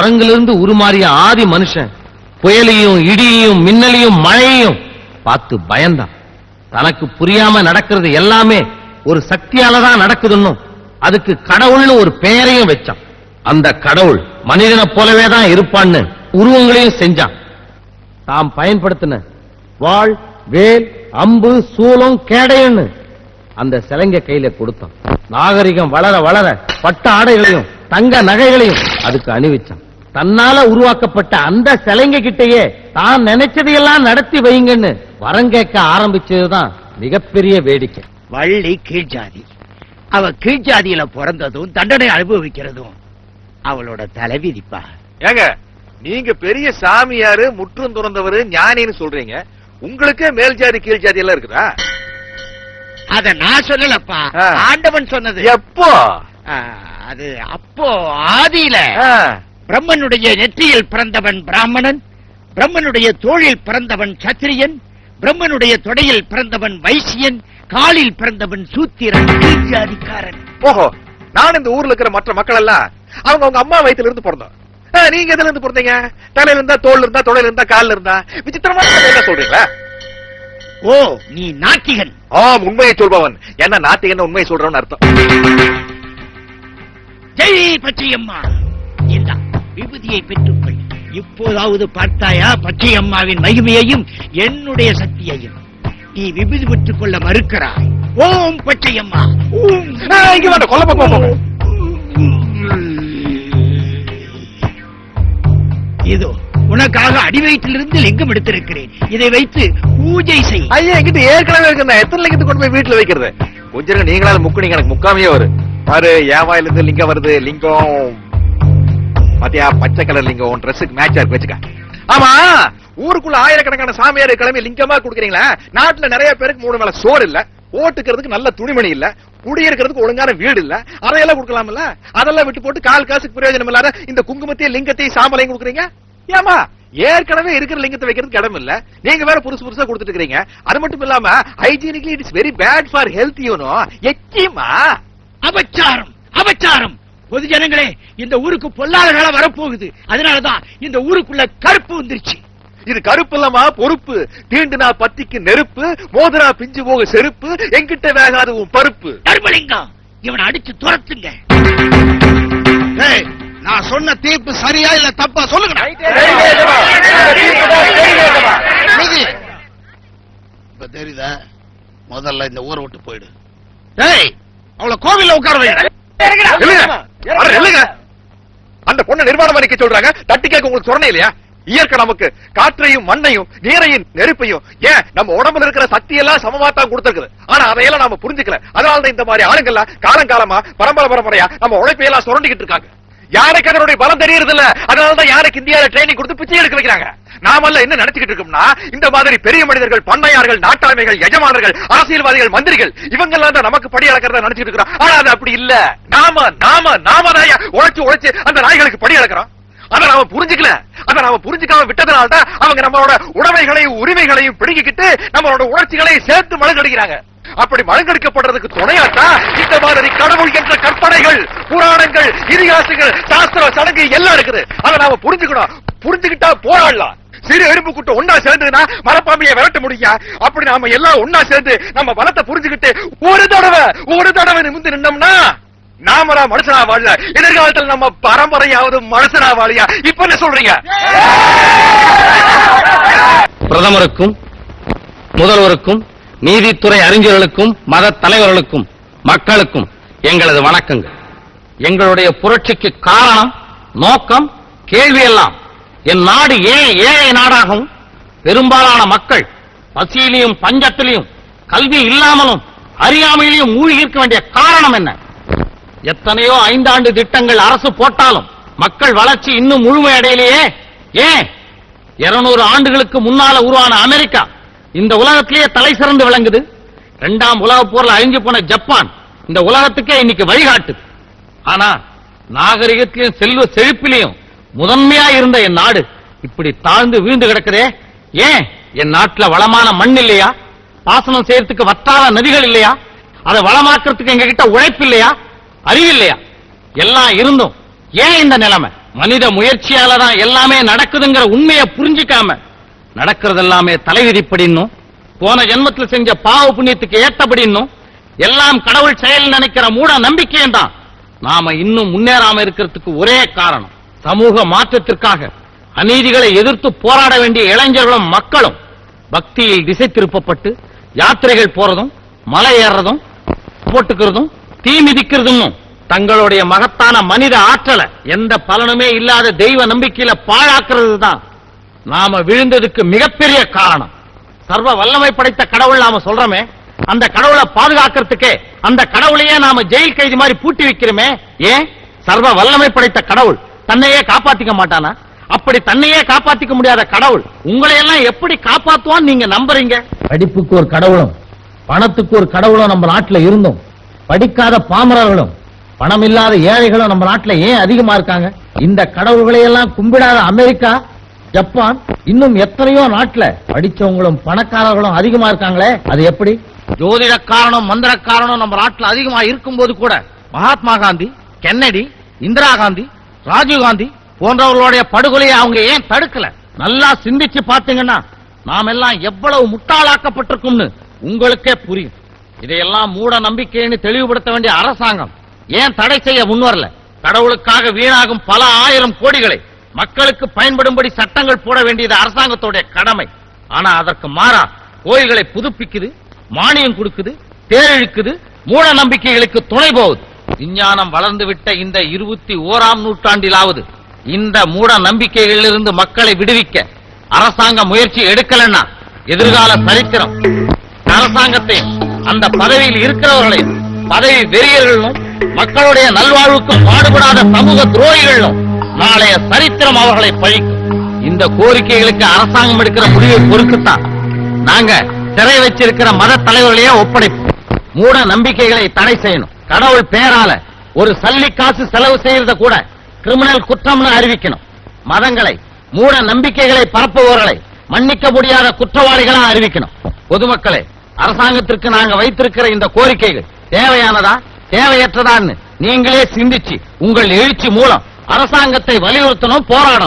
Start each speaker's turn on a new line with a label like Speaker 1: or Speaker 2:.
Speaker 1: குரங்கிலிருந்து உருமாறிய ஆதி மனுஷன் புயலையும் இடியையும் மின்னலையும் மழையையும் பார்த்து பயந்தான். தனக்கு புரியாம நடக்கிறது எல்லாமே ஒரு சக்தியால தான் நடக்குதுன்னும் அதுக்கு கடவுள்னு ஒரு பெயரையும் வச்சான். அந்த கடவுள் மனிதனை போலவே தான் இருப்பான்னு உருவங்களையும் செஞ்சான். தாம் பயன்படுத்தின வாள் வேல் அம்பு சூலம் கேடையன்னு அந்த சிலைங்க கையில கொடுத்தான். நாகரிகம் வளர வளர பட்ட ஆடைகளையும் தங்க நகைகளையும். அதுக்கு அணிவிச்சான். தன்னால உருவாக்கப்பட்ட அந்த சிலைங்க கிட்டயே தான் நினைச்சதையெல்லாம் நடத்தி வைங்கன்னு வரம் கேட்க ஆரம்பிச்சதுதான் மிகப்பெரிய வேடிக்கை.
Speaker 2: வள்ளி கீழ்ஜாதி. அவ கீழ்ஜாதியில பிறந்ததும் தண்டனை அனுபவிக்கிறதும் அவளோட தலைவிதிப்பா.
Speaker 3: ஏங்க நீங்க பெரிய சாமியாரு முற்றும் துறந்தவரு ஞானின்னு சொல்றீங்க. உங்களுக்கே மேல் ஜாதி கீழ் ஜாதி எல்லாம் இருக்குதா?
Speaker 2: அத நான் சொல்லலப்பா. ஆண்டவன் சொன்னது.
Speaker 3: எப்போ?
Speaker 2: ஆ, அது அப்போ ஆதியில பிரம்மனுடைய நெற்றியில் பிறந்தவன் பிராமணன் பிரம்மனுடைய தோளில் பிறந்தவன் சத்திரியன் பிரம்மனுடைய தொடையில் பிறந்தவன் வைசியன் காலில் பிறந்தவன் சூத்திரன் கீழ்ஜாதிக்காரன்
Speaker 3: ஓஹோ நான் இந்த ஊர்ல இருக்கிற மற்ற மக்கள் எல்லாம் அவங்க அவங்க அம்மா வயித்துல இருந்து பிறந்தோம் நீங்க எதுல இருந்து பிறந்தீங்க? தலையில இருந்தா தோல்ல இருந்தா தொடையில இருந்தா கால்ல இருந்தா? விசித்திரமான கதை என்ன சொல்றீங்களா?
Speaker 2: ஓ நீ நாத்திகன்.
Speaker 3: ஆம் உண்மையை சொல்பவன். என்ன என்ன உண்மையை சொல்றவன் அர்த்தம்.
Speaker 2: ஜெய் பச்சையம்மா. இந்த விபூதியை பெற்றுக்கொள். இப்போதாவது பார்த்தாயா பச்சையம்மாவின் மகிமையையும் என்னுடைய சக்தியையும். நீ விபூதி பெற்றுக் கொள்ள மறுக்கிறாய். ஓம் பச்சையம்மா. இதோ உனக்காக அடிவயிற்றிலிருந்து லிங்கம் எடுத்திருக்கிறேன். இதை வைத்து பூஜை செய்.
Speaker 3: ஐயா ஏற்கனவே இருக்கு நான் எத்தனை லிங்கத்தை கொண்டு போய் வீட்டுல வைக்கிறது? கொஞ்சம் நீங்களால முக்குனீங்க எனக்கு முக்காமையே வரும். பாரு என் வாயில இருந்து லிங்கம் வருது. லிங்கம். பாத்தியா? பச்சை கலர் லிங்கம். உன் ட்ரெஸ்ஸுக்கு மேட்சா இருக்கு வச்சுக்க. ஆமா ஊருக்குள்ள ஆயிரக்கணக்கான சாமியார் கிளம்பி லிங்கமா குடுக்குறீங்களா? நாட்டுல நிறைய பேருக்கு மூணு வேலை சோறு இல்ல. ஓட்டுக்கிறதுக்கு நல்ல துணிமணி இல்ல. குடியிருக்கிறதுக்கு ஒழுங்கான வீடு இல்ல. அதையெல்லாம் கொடுக்கலாம்ல? அதெல்லாம் விட்டு போட்டு கால் காசுக்கு பிரயோஜனம் இல்லாத இந்த குங்குமத்தையும் லிங்கத்தையும் சாம்பலையும் கொடுக்குறீங்க? ஏமா ஏற்கனவே இருக்கிற லிங்கத்தை வைக்கிறதுக்கு இடம் இல்ல. நீங்க வேற புதுசு புதுசா கொடுத்துட்டு இருக்கீங்க அது மட்டும் இல்லாம hygienically it's very bad for health you know எச்சிமா
Speaker 2: அபச்சாரம் அபச்சாரம். பொது ஜனங்களே இந்த ஊருக்கு பொல்லாத காலம் வரப்போகுது. அதனாலதான் இந்த ஊருக்குள்ள கருப்பு வந்துருச்சு.
Speaker 3: இது கருப்பு இல்லமா பொறுப்பு. தீண்டுனா பத்திக்கு நெருப்பு மோதிரா பிஞ்சு போக செருப்பு எங்கிட்ட வேகாத உன் பருப்பு.
Speaker 2: தர்மலிங்கம் இவனை அடிச்சு துரத்துங்க.
Speaker 4: நான் சொன்ன தீர்ப்பு சரியா இல்ல தப்பா சொல்லுங்க. இப்ப தெரியுதா? முதல்ல இந்த ஊரை விட்டு போயிடு. ஏய் அவளை கோவில்ல உட்கார வை.
Speaker 3: இல்லைங்க. அட, இல்லைங்க. அந்த பொண்ணை நிர்வாணம் நிக்க சொல்றாங்க. தட்டி கேட்க உங்களுக்கு சொரணை இல்லையா? இயற்கை நமக்கு காற்றையும் மண்ணையும் நீரையும் நெருப்பையும் ஏன் நம்ம உடம்புல இருக்கிற சக்தி எல்லாம் சமமா தான் கொடுத்திருக்குது. ஆனா அதையெல்லாம் நாம புரிஞ்சுக்கல. அதனாலதான் இந்த மாதிரி ஆளுங்கள்லாம் காலங்காலமா பரம்பரை பரம்பரையா நம்ம உழைப்பையெல்லாம் சுரண்டிக்கிட்டு இருக்காங்க. யாருக்கு அதனுடைய பலம் தெரியறது இல்ல அதனாலதான் யாருக்கு இந்தியாவில ட்ரைனிங் கொடுத்து பிச்சை எடுக்க வைக்கிறாங்க. நாமெல்லாம் என்ன நினைச்சுக்கிட்டு இருக்கோம்னா இந்த மாதிரி பெரிய மனிதர்கள் பண்ணையார்கள் நாட்டாமைகள் எஜமானர்கள் அரசியல்வாதிகள் மந்திரிகள் இவங்க எல்லாம் தான் நமக்கு படி அளக்கிறதா நினைச்சிட்டு இருக்கிறோம். ஆனா அது அப்படி இல்ல. நாம நாம நாம தான் உழைச்சு உழைச்சு அந்த நாய்களுக்கு படி அளக்கிறோம். அத நாம புரிஞ்சுக்கல. அத நாம புரிஞ்சுக்காம விட்டதுனால தான் அவங்க நம்மளோட உடமைகளையும் உரிமைகளையும் பிடுங்கிக்கிட்டு நம்மளோட உணர்ச்சிகளையும் சேர்த்து மழுங்கடிக்கிறாங்க. அப்படி மழுங்கடிக்கப்படுறதுக்கு துணையாட்டா இந்த மாதிரி கடவுள் என்ற கற்பனைகள் புராணங்கள் இதிகாசங்கள் சாஸ்திர சடங்கு எல்லாம் இருக்குது. அதை நாம புரிஞ்சுக்கணும். புரிஞ்சுக்கிட்டா போராடலாம். சிறு எறும்பு கூட்டம் ஒன்னா சேர்ந்ததுன்னா மரப்பாம்பியை விரட்ட முடியா? அப்படி நாம எல்லாம் ஒன்னா சேர்ந்து நம்ம பலத்தை புரிஞ்சுக்கிட்டு ஒரு தடவை ஒரு தடவை நிமிந்து நின்னோம்னா நாமரா மனுஷனா வாழல எதிர்காலத்தில் நம்ம பரம்பரையாவது மனுஷனா வாழியா இப்ப என்ன சொல்றீங்க?
Speaker 1: பிரதமருக்கும் முதல்வருக்கும் நீதித்துறை அறிஞர்களுக்கும் மத தலைவர்களுக்கும் மக்களுக்கும் எங்களது வணக்கங்கள். எங்களுடைய புரட்சிக்கு காரணம் நோக்கம் கேள்வி எல்லாம் என் நாடு ஏன் ஏழை நாடாகவும் பெரும்பாலான மக்கள் பசியிலையும் பஞ்சத்திலையும் கல்வி இல்லாமலும் அறியாமையிலையும் மூழ்கி இருக்க வேண்டிய காரணம் என்ன? எத்தனையோ ஐந்தாண்டு திட்டங்கள் அரசு போட்டாலும் மக்கள் வளர்ச்சி இன்னும் முழுமையடையிலேயே ஏன்? இருநூறு ஆண்டுகளுக்கு முன்னால உருவான அமெரிக்கா இந்த உலகத்திலேயே தலை சிறந்து விளங்குது. இரண்டாம் உலக போர்ல அழிஞ்சு போன ஜப்பான் இந்த உலகத்துக்கே இன்னைக்கு வழிகாட்டுது. ஆனா நாகரிகத்திலையும் செல்வ செழிப்பிலையும் முதன்மையா இருந்த என் நாடு இப்படி தாழ்ந்து வீழ்ந்து கிடக்குதே. ஏன்? என் நாட்டுல வளமான மண் இல்லையா? பாசனம் செய்யறதுக்கு வற்றாத நதிகள் இல்லையா? அதை வளமாக்குறதுக்கு எங்க கிட்ட உழைப்பு இல்லையா? அறிவு இல்லையா? எல்லாம் இருந்தும் ஏன் இந்த நிலைமை? மனித முயற்சியால தான் எல்லாமே நடக்குதுங்கிற உண்மையை புரிஞ்சுக்காம நடக்கிறது எல்லாமே தலைவிதிப்படின்னும் போன ஜென்மத்தில் செஞ்ச பாவ புண்ணியத்துக்கு ஏற்றபடின்னும் எல்லாம் கடவுள் செயல் நினைக்கிற மூட நம்பிக்கையும் தான் நாம இன்னும் முன்னேறாம இருக்கிறதுக்கு ஒரே காரணம். சமூக மாற்றத்திற்காக அநீதிகளை எதிர்த்து போராட வேண்டிய இளைஞர்களும் மக்களும் பக்தியில் திசை திருப்பப்பட்டு யாத்திரைகள் போறதும் மலை ஏறதும் போட்டுக்கிறதும் தீ மிதிக்கிறதும் தங்களுடைய மகத்தான மனித ஆற்றலை எந்த பலனுமே இல்லாத தெய்வ நம்பிக்கையில பாழாக்குறது தான் நாம விழுந்ததுக்கு மிகப்பெரிய காரணம். சர்வ வல்லமை படைத்த கடவுள் நாம சொல்றோமே அந்த கடவுளை பாதுகாக்கிறதுக்கே அந்த கடவுளையே நாம ஜெயில் கைதி மாதிரி பூட்டி வைக்கிறோமே ஏன்? சர்வ வல்லமை படைத்த கடவுள் தன்னையே காப்பாத்திக்க மாட்டானா? அப்படி தன்னையே காப்பாத்திக்க முடியாத கடவுள் உங்களை எல்லாம் எப்படி காப்பாத்துவான்னு நீங்க நம்புறீங்க? படிப்புக்கு ஒரு கடவுளும் பணத்துக்கு ஒரு கடவுளும் நம்ம நாட்டுல இருந்தோம். படிக்காத பாமரர்களும் பணம் இல்லாத ஏழைகளும் நம்ம நாட்டுல ஏன் அதிகமா இருக்காங்க? இந்த கடவுள்களை எல்லாம் கும்பிடாத அமெரிக்கா ஜப்பான் இன்னும் எத்தனையோ நாட்டுல படிச்சவங்களும் பணக்காரர்களும் அதிகமா இருக்காங்களே அது எப்படி? ஜோதிடக்காரனும் மந்திரக்காரனும் நம்ம நாட்டுல அதிகமா இருக்கும்போது கூட மகாத்மா காந்தி கென்னடி இந்திரா காந்தி ராஜீவ் காந்தி போன்றவர்களுடைய படுகொலையை அவங்க ஏன் தடுக்கல? நல்லா சிந்திச்சு பாத்தீங்கன்னா நாம் எல்லாம் எவ்வளவு முட்டாளாக்கப்பட்டிருக்கும்னு உங்களுக்கே புரியும். இதையெல்லாம் மூட நம்பிக்கைன்னு தெளிவுபடுத்த வேண்டிய அரசாங்கம் ஏன் தடை செய்ய முன்வரல கடவுளுக்காக வீணாகும் பல ஆயிரம் கோடிகளை மக்களுக்கு பயன்படும்படி சட்டங்கள் போட வேண்டியது அரசாங்கத்துடைய கடமை. ஆனா அதற்கு மாறா கோயில்களை புதுப்பிக்குது மானியம் கொடுக்குது தேரிழுக்குது மூட நம்பிக்கைகளுக்கு துணை போகுது. விஞ்ஞானம் வளர்ந்து விட்ட இந்த இருபத்தி ஓராம் நூற்றாண்டிலாவது இந்த மூட நம்பிக்கைகளிலிருந்து மக்களை விடுவிக்க அரசாங்கம் முயற்சி எடுக்கலன்னா எதிர்கால சரித்திரம். அரசாங்கத்தையும் அந்த பதவியில் இருக்கிறவர்களையும் பதவி வெறியர்களும் மக்களுடைய நல்வாழ்வுக்கும் பாடுபடாத சமூக துரோகிகளும் நாளைய சரித்திரம் அவர்களை பழிக்கும். இந்த கோரிக்கைகளுக்கு அரசாங்கம் எடுக்கிற முடிவை பொறுத்துத்தான் நாங்க சிறை வச்சிருக்கிற மத தலைவர்களையே ஒப்படைப்போம். மூட நம்பிக்கைகளை தடை செய்யணும். கடவுள் பேரால ஒரு சல்லி காசு செலவு செய்யறத கூட கிரிமினல் குற்றம்னு அறிவிக்கணும். மதங்களை மூட நம்பிக்கைகளை பரப்புபவர்களை மன்னிக்க முடியாத குற்றவாளிகளா அறிவிக்கணும். பொதுமக்களே அரசாங்கத்திற்கு நாங்க வைத்திருக்கிற இந்த கோரிக்கைகள் தேவையானதா? தேவையற்றதான்னு நீங்களே சிந்திச்சு உங்கள் எழுச்சி மூலம் அரசாங்கத்தை வலியுறுத்தணும் போராடணும்.